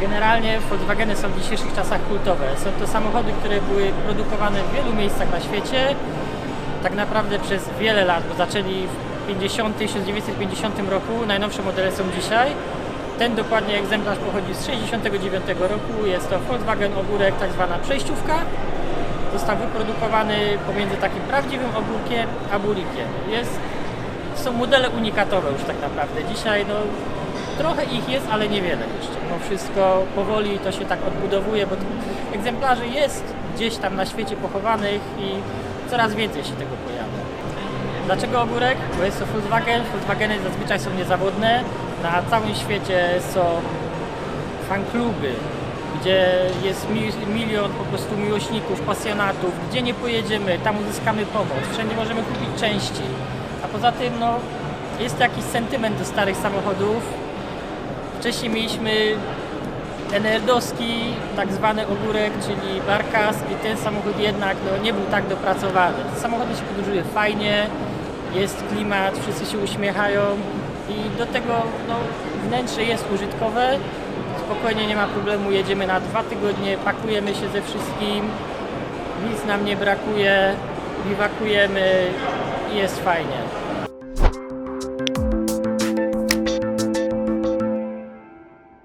Generalnie Volkswageny są w dzisiejszych czasach kultowe. Są to samochody, które były produkowane w wielu miejscach na świecie, tak naprawdę przez wiele lat, bo zaczęli w 50, 1950 roku, najnowsze modele są dzisiaj. Ten dokładnie egzemplarz pochodzi z 69 roku, jest to Volkswagen Ogórek, tak zwana przejściówka. Został wyprodukowany pomiędzy takim prawdziwym ogórkiem a burikiem. Jest, są modele unikatowe już tak naprawdę. Dzisiaj no, trochę ich jest, ale niewiele jeszcze. Mimo wszystko powoli to się tak odbudowuje, bo egzemplarzy jest gdzieś tam na świecie pochowanych i coraz więcej się tego pojawia. Dlaczego ogórek? Bo jest to Volkswagen. Volkswageny zazwyczaj są niezawodne. Na całym świecie są fankluby, gdzie jest mi- milion po prostu miłośników, pasjonatów. Gdzie nie pojedziemy, tam uzyskamy pomoc. Wszędzie możemy kupić części. A poza tym, no, jest jakiś sentyment do starych samochodów. Wcześniej mieliśmy NR-dowski, tak zwany ogórek, czyli barkas i ten samochód jednak no, nie był tak dopracowany. Te samochody się podróżuje fajnie, jest klimat, wszyscy się uśmiechają i do tego no, wnętrze jest użytkowe, spokojnie nie ma problemu, jedziemy na dwa tygodnie, pakujemy się ze wszystkim, nic nam nie brakuje, biwakujemy i jest fajnie.